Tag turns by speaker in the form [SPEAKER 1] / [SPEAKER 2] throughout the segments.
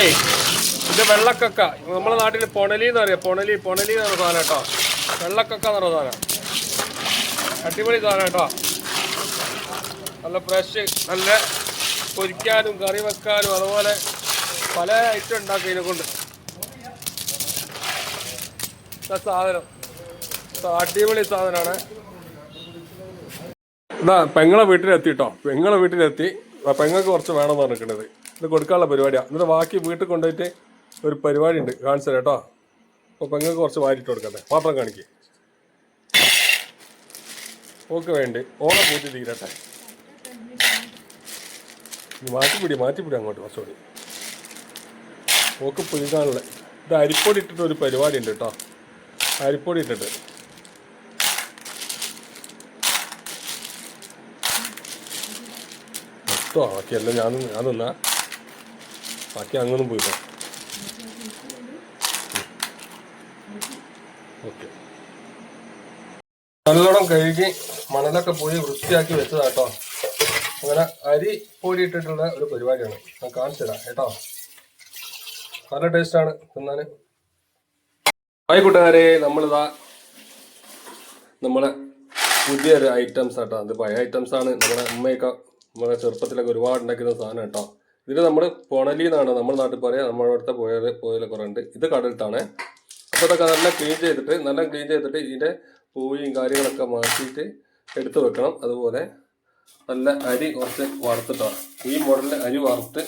[SPEAKER 1] ഇത് വെള്ളക്കക്ക. നമ്മളെ നാട്ടിൽ പൊണലി എന്ന് പറയാം. പൊണലി പൊണലി എന്ന് സാധനം കേട്ടോ. വെള്ളക്കക്ക എന്ന് പറഞ്ഞ സാധനം. അടിപൊളി സാധനം കേട്ടോ. നല്ല ഫ്രഷ് നല്ല പൊരിക്കാനും കറി വെക്കാനും അതുപോലെ പല ഐറ്റം ഉണ്ടാക്കും ഇതിനെ കൊണ്ട്. സാധനം. അടിപൊളി സാധനമാണ്. ഇതാ പെങ്ങളെ വീട്ടിലെത്തി കേട്ടോ. പെങ്ങളെ വീട്ടിലെത്തി. പെങ്ങൾക്ക് കുറച്ച് വേണമെന്ന് പറഞ്ഞിരിക്കുന്നത് ഇത് കൊടുക്കാനുള്ള പരിപാടിയാണ് എന്നിട്ട് ബാക്കി വീട്ടിൽ കൊണ്ടുപോയിട്ട് ഒരു പരിപാടി ഉണ്ട് കാണിച്ചു തരാം കേട്ടോ. അപ്പോൾ പെങ്ങൾക്ക് കുറച്ച് വാരിട്ട് കൊടുക്കട്ടെ. പാത്രം കാണിക്കുക ഓക്ക് വേണ്ടി? ഓണം പൂജ തീരട്ടെ. മാറ്റിപ്പിടി മാറ്റിപ്പിടി അങ്ങോട്ട് കുറച്ചുകൂടി. ഓക്ക് പുഴുകാനുള്ള ഇത് അരിപ്പൊടി ഇട്ടിട്ട് ഒരു പരിപാടി ഉണ്ട് കേട്ടോ. അരിപ്പൊടി ഇട്ടിട്ട്. മൊത്തം ബാക്കിയല്ല ഞാൻ ഞാൻ ബാക്കി അങ്ങൊന്നും പോയിക്കോ ഓക്കെ. നല്ലോണം കഴുകി മണലൊക്കെ പോയി വൃത്തിയാക്കി വെച്ചതാട്ടോ അങ്ങനെ അരി പൊടിയിട്ടിട്ടുള്ള ഒരു പരിപാടിയാണ്. ഞാൻ കാണിച്ചു തരാം കേട്ടോ. നല്ല ടേസ്റ്റാണ് തിന്നാന്. ഹായ് കൂട്ടുകാരെ നമ്മളിതാ നമ്മളെ പുതിയൊരു ഐറ്റംസ് ആട്ടോ അത് പഴയ ഐറ്റംസ് ആണ്. നമ്മുടെ ഉമ്മയൊക്കെ നമ്മുടെ ചെറുപ്പത്തിലൊക്കെ ഒരുപാട് ഉണ്ടാക്കുന്ന സാധനം കേട്ടോ ഇതിന് നമ്മൾ പൊണലി എന്നാണ് നമ്മുടെ നാട്ടിൽ പറയാം നമ്മുടെ അടുത്ത പോയ പോയാൽ കുറേ ഇത് കടലിട്ടാണ് അപ്പോൾ നല്ല ക്ലീൻ ചെയ്തിട്ട് നല്ല ക്ലീൻ ചെയ്തിട്ട് ഇതിന്റെ പൂയും കാര്യങ്ങളൊക്കെ മാറ്റിയിട്ട് എടുത്തു വെക്കണം. അതുപോലെ നല്ല അരി കുറച്ച് വറുത്തിട്ടാണ് ഈ മോഡലിൽ അരി വറുത്ത്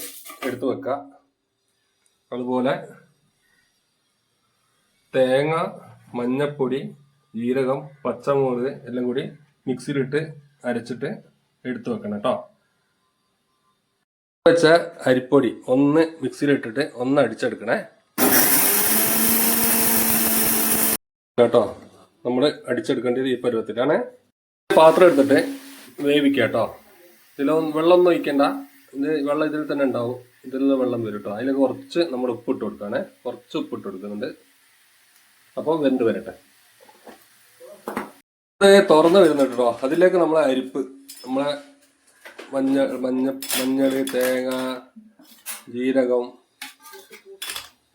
[SPEAKER 1] എടുത്തു വെക്കുക അതുപോലെ തേങ്ങ മഞ്ഞപ്പൊടി ജീരകം പച്ചമുളക് എല്ലാം കൂടി മിക്സിയിലിട്ട് അരച്ചിട്ട് എടുത്തു വെക്കണം കേട്ടോ വെച്ച അരിപ്പൊടി ഒന്ന് മിക്സിയിൽ ഇട്ടിട്ട് ഒന്ന് അടിച്ചെടുക്കണേ. കേട്ടോ? നമ്മൾ അടിച്ചെടുക്കേണ്ടത് ഈ പരുവത്തിലാണ്. പാത്രം എടുത്തിട്ട് വേവിക്കുക കേട്ടോ. ഇതിലൊന്നും വെള്ളമൊന്നും ഒഴിക്കണ്ട. ഇത് വെള്ളം ഇതിൽ തന്നെ ഉണ്ടാവും. ഇതിൽ നിന്ന് വെള്ളം വരും കേട്ടോ. അതിൽ കുറച്ച് നമ്മൾ ഉപ്പിട്ട് കൊടുക്കുകയാണേ. കുറച്ച് ഉപ്പിട്ട് കൊടുക്കുന്നുണ്ട്. അപ്പോൾ വെന്ത് വരട്ടെ. തുറന്ന് വരുന്നുണ്ട് കേട്ടോ. അതിലേക്ക് നമ്മളെ അരിപ്പ് നമ്മളെ മഞ്ഞ മഞ്ഞ മഞ്ഞൾ തേങ്ങ ജീരകം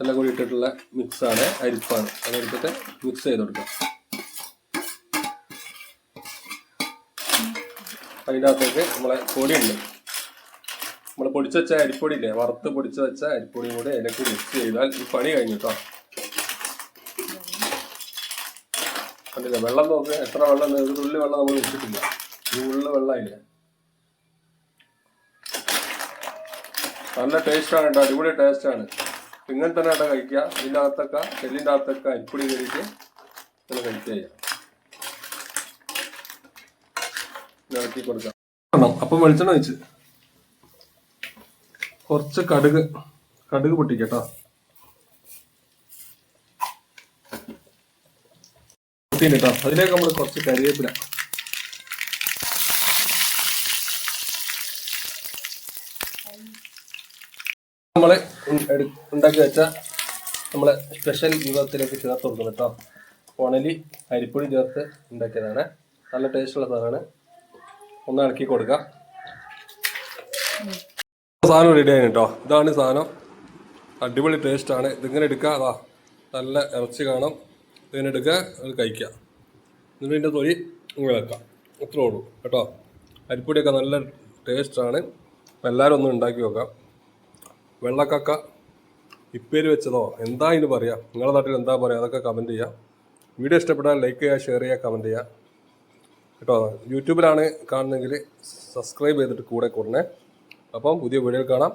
[SPEAKER 1] എല്ലാം കൂടി ഇട്ടിട്ടുള്ള മിക്സാണ് അരിപ്പാണ്. അതെടുത്തിട്ട് മിക്സ് ചെയ്ത് കൊടുക്കാം. അതിന്റെ അകത്തേക്ക് നമ്മളെ പൊടിയുണ്ട്. നമ്മൾ പൊടിച്ച് വെച്ച അരിപ്പൊടി ഇല്ലേ വറുത്ത് പൊടിച്ച് വെച്ച അരിപ്പൊടിയും കൂടി മിക്സ് ചെയ്താൽ ഈ പണി കഴിഞ്ഞു കേട്ടോ കണ്ടില്ല? വെള്ളം നോക്കുക എത്ര വെള്ളം ഒരു തുള്ളി വെള്ളം നമ്മൾ വെച്ചിട്ടില്ല ഈ വെള്ളം വെള്ളമില്ല നല്ല ടേസ്റ്റാണ് കേട്ടോ അടിപൊളി ടേസ്റ്റാണ് ഇങ്ങനെ തന്നെ കേട്ടോ കഴിക്കുക. ഇതിന്റെ അകത്തൊക്കെ ചെല്ലിന്റെ അകത്തൊക്കെ അരിപ്പൊടി കയറിയിട്ട് നമ്മൾ കഴിക്കുക. ഇളക്കി കൊടുക്കാം. അപ്പം വെളിച്ചെണ്ണ വെച്ച് കുറച്ച് കടുക് കടുക് പൊട്ടിക്കട്ടോ. കേട്ടോ അതിലേക്ക് നമ്മൾ കുറച്ച് കരിവേപ്പില. നമ്മൾ ഉണ്ടാക്കി വെച്ച നമ്മളെ സ്പെഷ്യൽ വിഭവത്തിലേക്ക് ചേർത്ത് കൊടുക്കും കേട്ടോ. ഉണലി അരിപ്പൊടി ചേർത്ത് ഉണ്ടാക്കിയതാണ്. നല്ല ടേസ്റ്റുള്ള സാധനമാണ്. ഒന്ന് ഇളക്കി കൊടുക്കാം. സാധനം റെഡി ആയിരുന്നു കേട്ടോ ഇതാണ് സാധനം. അടിപൊളി ടേസ്റ്റ് ആണ്. ഇതിങ്ങനെ എടുക്കുക അതാ നല്ല ഇറച്ചി കാണും. ഇതിങ്ങനെ എടുക്കുക അത് കഴിക്കുക എന്നിട്ട് ഇതിന്റെ തൊലി ഇങ്ങനെ വെക്കാം അത്രേ ഉള്ളൂ കേട്ടോ. അരിപ്പൊടിയൊക്കെ നല്ല ടേസ്റ്റാണ് എല്ലാവരും ഒന്ന് ഉണ്ടാക്കി നോക്കാം. വെള്ളക്കക്ക. ഇപ്പേര് വെച്ചതോ? എന്താ ഇതിന് പറയുക നിങ്ങളുടെ നാട്ടിൽ എന്താ പറയുക അതൊക്കെ കമന്റ് ചെയ്യുക വീഡിയോ ഇഷ്ടപ്പെട്ടാൽ ലൈക്ക് ചെയ്യുക ഷെയർ ചെയ്യുക കമന്റ് ചെയ്യുക കേട്ടോ? യൂട്യൂബിലാണ് കാണുന്നതെങ്കിൽ സബ്സ്ക്രൈബ് ചെയ്തിട്ട് കൂടെ കൂടണേ അപ്പം പുതിയ വീഡിയോയിൽ കാണാം.